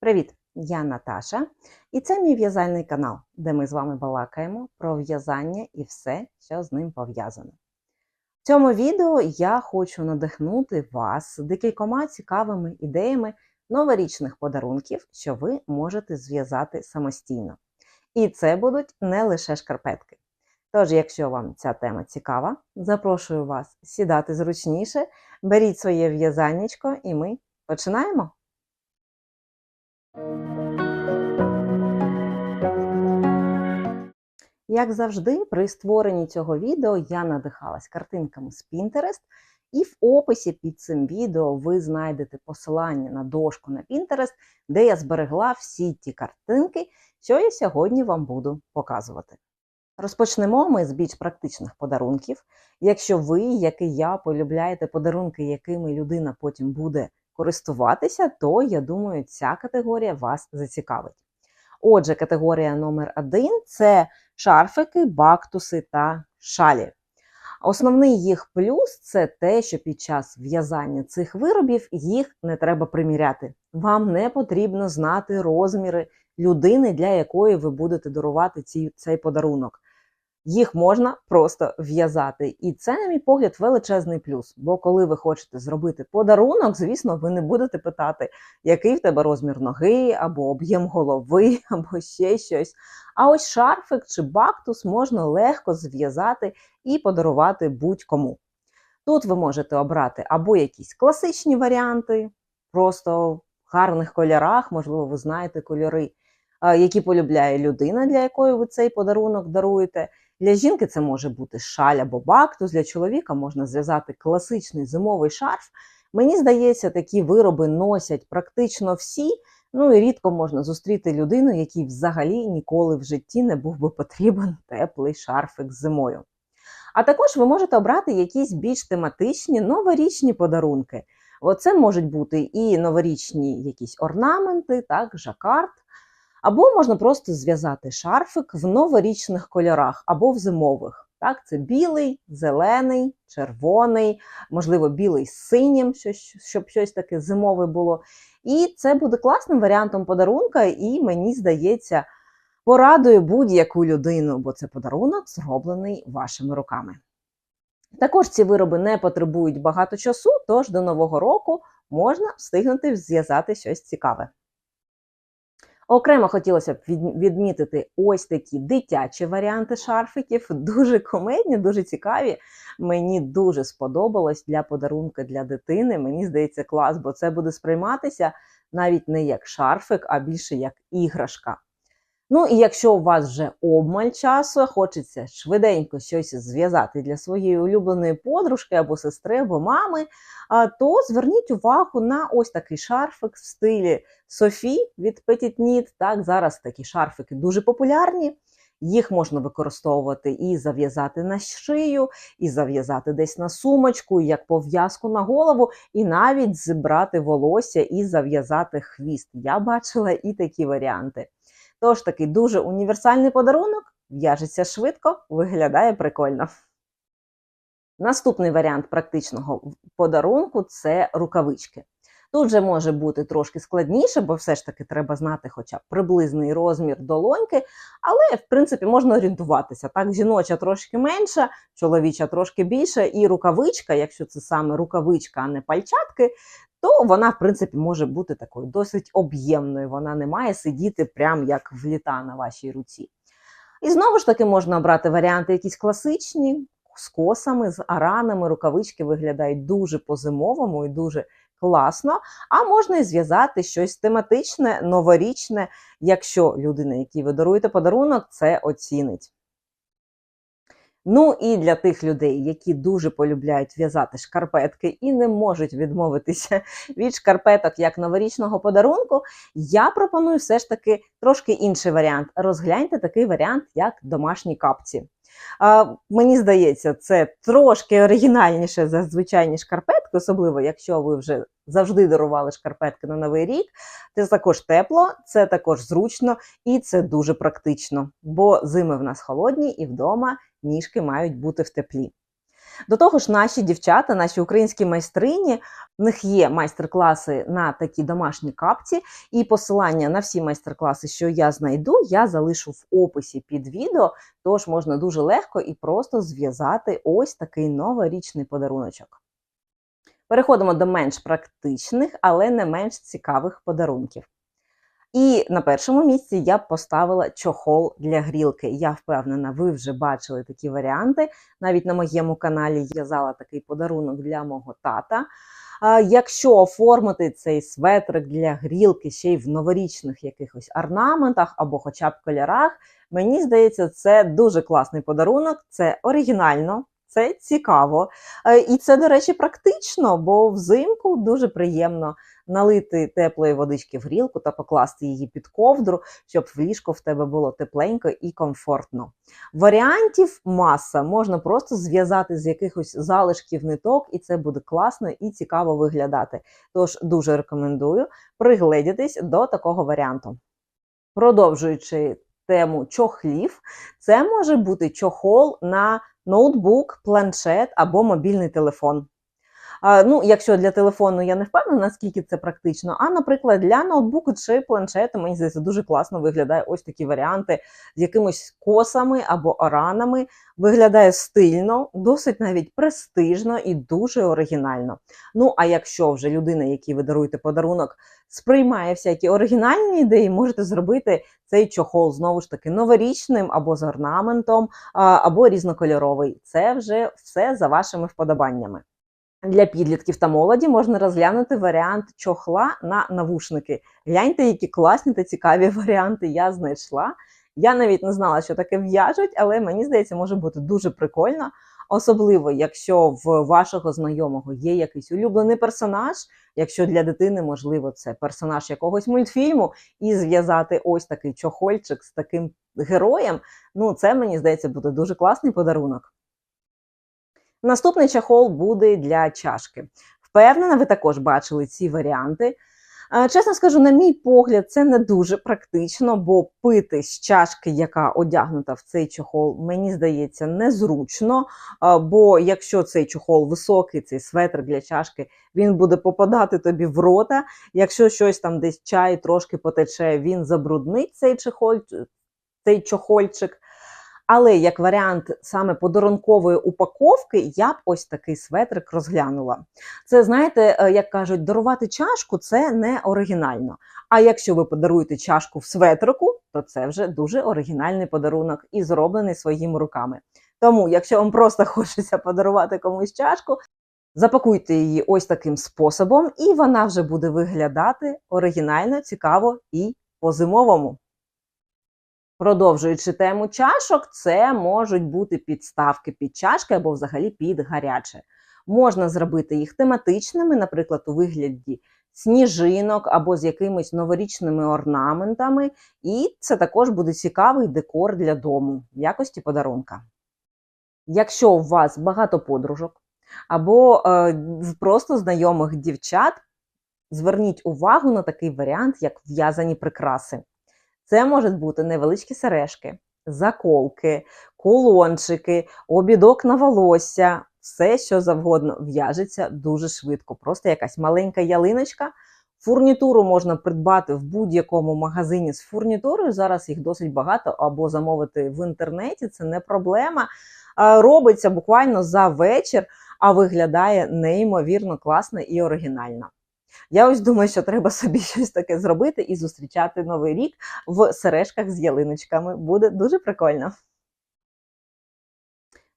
Привіт! Я Наташа, і це мій в'язальний канал, де ми з вами балакаємо про в'язання і все, що з ним пов'язано. В цьому відео я хочу надихнути вас декількома цікавими ідеями новорічних подарунків, що ви можете зв'язати самостійно. І це будуть не лише шкарпетки. Тож, якщо вам ця тема цікава, запрошую вас сідати зручніше, беріть своє в'язаннячко і ми починаємо! Як завжди, при створенні цього відео я надихалась картинками з Pinterest, і в описі під цим відео ви знайдете посилання на дошку на Pinterest, де я зберегла всі ті картинки, що я сьогодні вам буду показувати. Розпочнемо ми з більш практичних подарунків. Якщо ви, як і я, полюбляєте подарунки, якими людина потім буде користуватися, то я думаю, ця категорія вас зацікавить. Отже, категорія номер один це шарфики, бактуси та шалі. Основний їх плюс це те, що під час в'язання цих виробів їх не треба приміряти. Вам не потрібно знати розміри людини, для якої ви будете дарувати цей подарунок. Їх можна просто в'язати. І це, на мій погляд, величезний плюс. Бо коли ви хочете зробити подарунок, звісно, ви не будете питати, який в тебе розмір ноги, або об'єм голови, або ще щось. А ось шарфик чи бактус можна легко зв'язати і подарувати будь-кому. Тут ви можете обрати або якісь класичні варіанти, просто в гарних кольорах, можливо, ви знаєте кольори, які полюбляє людина, для якої ви цей подарунок даруєте. Для жінки це може бути шаль або бактус, для чоловіка можна зв'язати класичний зимовий шарф. Мені здається, такі вироби носять практично всі. Ну і рідко можна зустріти людину, якій взагалі ніколи в житті не був би потрібен теплий шарфик зимою. А також ви можете обрати якісь більш тематичні новорічні подарунки. Оце можуть бути і новорічні якісь орнаменти, так, жакард. Або можна просто зв'язати шарфик в новорічних кольорах або в зимових. Так, Це білий, зелений, червоний, можливо, білий з синім, щоб щось таке зимове було. І це буде класним варіантом подарунка, і мені здається, порадує будь-яку людину, бо це подарунок зроблений вашими руками. Також ці вироби не потребують багато часу, тож до Нового року можна встигнути зв'язати щось цікаве. Окремо хотілося б відмітити ось такі дитячі варіанти шарфиків, дуже комедні, дуже цікаві. Мені дуже сподобалось для подарунка для дитини. Мені здається, клас, бо це буде сприйматися навіть не як шарфик, а більше як іграшка. Ну і якщо у вас вже обмаль часу, хочеться швиденько щось зв'язати для своєї улюбленої подружки або сестри, або мами, то зверніть увагу на ось такий шарфик в стилі Софі від Petit Knit. Так, Зараз такі шарфики дуже популярні. Їх можна використовувати і зав'язати на шию, і зав'язати десь на сумочку, як пов'язку на голову, і навіть зібрати волосся і зав'язати хвіст. Я бачила і такі варіанти. Тож такий дуже універсальний подарунок, в'яжеться швидко, виглядає прикольно. Наступний варіант практичного подарунку це рукавички. Тут же може бути трошки складніше, бо все ж таки треба знати хоча б приблизний розмір долоньки, але, в принципі, можна орієнтуватися. Так, жіноча трошки менша, чоловіча трошки більша, і рукавичка, якщо це саме рукавичка, а не пальчатки, то вона, в принципі, може бути такою досить об'ємною. Вона не має сидіти прям як вліта на вашій руці. І знову ж таки можна обрати варіанти якісь класичні, з косами, з аранами, рукавички виглядають дуже по-зимовому і дуже класно. А можна і зв'язати щось тематичне, новорічне, якщо людина, якій ви даруєте подарунок, це оцінить. Ну і для тих людей, які дуже полюбляють в'язати шкарпетки і не можуть відмовитися від шкарпеток як новорічного подарунку, я пропоную все ж таки трошки інший варіант. Розгляньте такий варіант, як домашні капці. А, Мені здається, це трошки оригінальніше за звичайні шкарпетки, особливо якщо ви вже завжди дарували шкарпетки на новий рік. Це також тепло, це також зручно і це дуже практично, бо зими в нас холодні і вдома ніжки мають бути в теплі. До того ж, наші дівчата, наші українські майстрині, в них є майстер-класи на такі домашні капці, і посилання на всі майстер-класи, що я знайду, я залишу в описі під відео. Тож можна дуже легко і просто зв'язати ось такий новорічний подаруночок. Переходимо до менш практичних, але не менш цікавих подарунків. І на першому місці я поставила чохол для грілки. Я впевнена, ви вже бачили такі варіанти. Навіть на моєму каналі в'язала такий подарунок для мого тата. Якщо оформити цей светрик для грілки ще й в новорічних якихось орнаментах або хоча б кольорах, мені здається, це дуже класний подарунок, це оригінально, це цікаво. Е, І це, до речі, практично, бо взимку дуже приємно налити теплої водички в грілку та покласти її під ковдру, щоб в ліжко в тебе було тепленько і комфортно. Варіантів маса можна просто зв'язати з якихось залишків ниток, і це буде класно і цікаво виглядати. Тож дуже рекомендую пригледітись до такого варіанту. Продовжуючи тему чохлів, це може бути чохол на ноутбук, планшет або мобільний телефон. Ну, якщо для телефону я не впевнена, наскільки це практично. А, наприклад, для ноутбуку чи планшету, мені здається, дуже класно виглядає ось такі варіанти з якимись косами або оранами. Виглядає стильно, досить навіть престижно і дуже оригінально. Ну, а якщо вже людина, якій ви даруєте подарунок, сприймає всякі оригінальні ідеї, можете зробити цей чохол знову ж таки новорічним або з орнаментом, або різнокольоровий. Це вже все за вашими вподобаннями. Для підлітків та молоді можна розглянути варіант чохла на навушники. Гляньте, які класні та цікаві варіанти я знайшла. Я навіть не знала, що таке в'яжуть, але мені здається, може бути дуже прикольно. Особливо, якщо в вашого знайомого є якийсь улюблений персонаж, якщо для дитини, можливо, це персонаж якогось мультфільму, і зв'язати ось такий чохольчик з таким героєм, ну це мені здається буде дуже класний подарунок. Наступний чахол буде для чашки. Впевнена, ви також бачили ці варіанти. Чесно скажу, на мій погляд, це не дуже практично, бо пити з чашки, яка одягнута в цей чохол, мені здається, незручно. Бо якщо цей чохол високий, цей светр для чашки, він буде попадати тобі в рота. Якщо щось там десь чай трошки потече, він забруднить цей чохоль, цей чохольчик. Але як варіант саме подарункової упаковки, я б ось такий светрик розглянула. Це, знаєте, е, як кажуть, дарувати чашку це не оригінально. А якщо ви подаруєте чашку в светрику, то це вже дуже оригінальний подарунок і зроблений своїми руками. Тому, якщо вам просто хочеться подарувати комусь чашку, запакуйте її ось таким способом, і вона вже буде виглядати оригінально, цікаво і по-зимовому. Продовжуючи тему чашок, це можуть бути підставки під чашки або взагалі під гаряче. Можна зробити їх тематичними, наприклад, у вигляді сніжинок або з якимись новорічними орнаментами, і це також буде цікавий декор для дому в якості подарунка. Якщо у вас багато подружок або е, просто знайомих дівчат, зверніть увагу на такий варіант, як в'язані прикраси. Це можуть бути невеличкі сережки, заколки, кулончики, обідок на волосся, все, що завгодно в'яжеться дуже швидко. Просто якась маленька ялиночка. Фурнітуру можна придбати в будь-якому магазині з фурнітурою. Зараз їх досить багато, або замовити в інтернеті, це не проблема. Робиться буквально за вечір, а виглядає неймовірно класно і оригінально. Я ось думаю, що треба собі щось таке зробити і зустрічати новий рік в сережках з ялиночками. Буде дуже прикольно.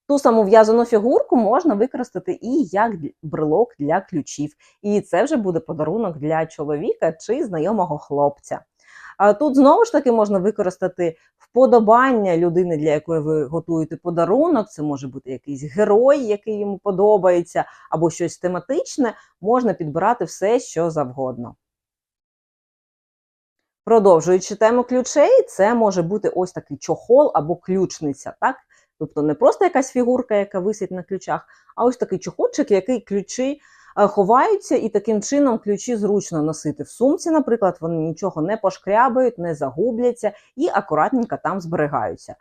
Ту саму в'язану фігурку можна використати і як брелок для ключів. І це вже буде подарунок для чоловіка чи знайомого хлопця. Тут знову ж таки можна використати вподобання людини, для якої ви готуєте подарунок. Це може бути якийсь герой, який йому подобається, або щось тематичне, можна підбирати все, що завгодно. Продовжуючи тему ключей, це може бути ось такий чохол або ключниця. так? Тобто не просто якась фігурка, яка висить на ключах, а ось такий чохольчик, який ключі ховаються, і таким чином ключі зручно носити в сумці, наприклад, вони нічого не пошкрябають, не загубляться і акуратненько там зберігаються.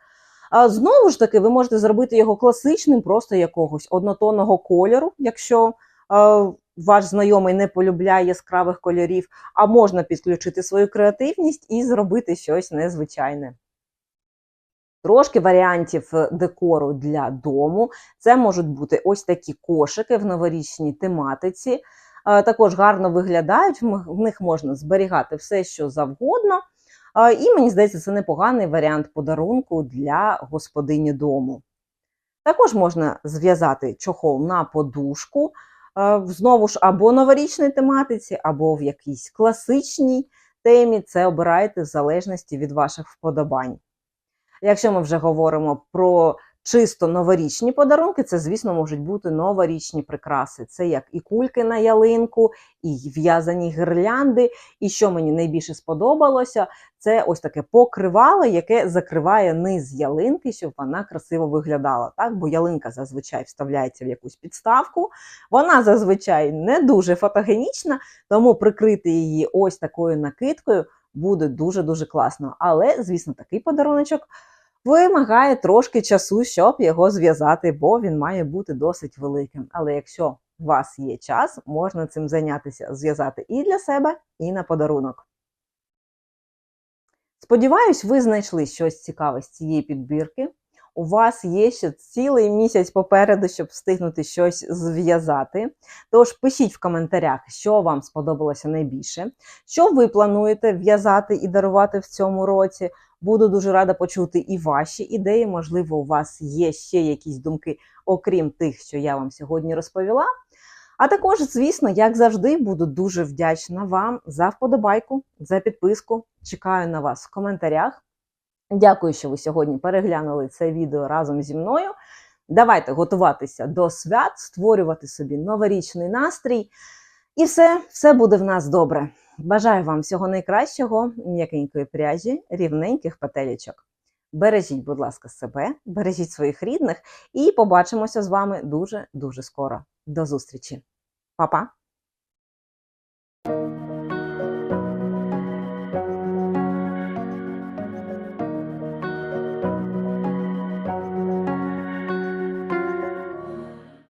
Знову ж таки, ви можете зробити його класичним, просто якогось однотонного кольору, якщо е, ваш знайомий не полюбляє яскравих кольорів, а можна підключити свою креативність і зробити щось незвичайне. Трошки варіантів е, декору для дому. Це можуть бути ось такі кошики в новорічній тематиці. Е, Також гарно виглядають, в них можна зберігати все, що завгодно. Е, І мені здається, це непоганий варіант подарунку для господині дому. Також можна зв'язати чохол на подушку, знову ж або новорічній тематиці, або в якійсь класичній темі. Це обирайте в залежності від ваших вподобань. Якщо ми вже говоримо про чисто новорічні подарунки, це, звісно, можуть бути новорічні прикраси. Це як і кульки на ялинку, і в'язані гірлянди. І що мені найбільше сподобалося, це ось таке покривало, яке закриває низ ялинки, щоб вона красиво виглядала. Так? Бо ялинка зазвичай вставляється в якусь підставку. Вона зазвичай не дуже фотогенічна, тому прикрити її ось такою накидкою буде дуже-дуже класно. Але, звісно, такий подаруночок вимагає трошки часу, щоб його зв'язати, бо він має бути досить великим. Але якщо у вас є час, можна цим зайнятися, зв'язати і для себе, і на подарунок. Сподіваюсь, ви знайшли щось цікаве з цієї підбірки. У вас є ще цілий місяць попереду, щоб встигнути щось зв'язати. Тож пишіть в коментарях, що вам сподобалося найбільше, що ви плануєте в'язати і дарувати в цьому році. Буду дуже рада почути і ваші ідеї. Можливо, у вас є ще якісь думки, окрім тих, що я вам сьогодні розповіла. А також, звісно, як завжди, буду дуже вдячна вам за вподобайку, за підписку. Чекаю на вас в коментарях. Дякую, що ви сьогодні переглянули це відео разом зі мною. Давайте готуватися до свят, створювати собі новорічний настрій. І все, все буде в нас добре. Бажаю вам всього найкращого, м'якенької пряжі, рівненьких петелічок. Бережіть, будь ласка, себе, бережіть своїх рідних і побачимося з вами дуже-дуже скоро. До зустрічі. Па-па!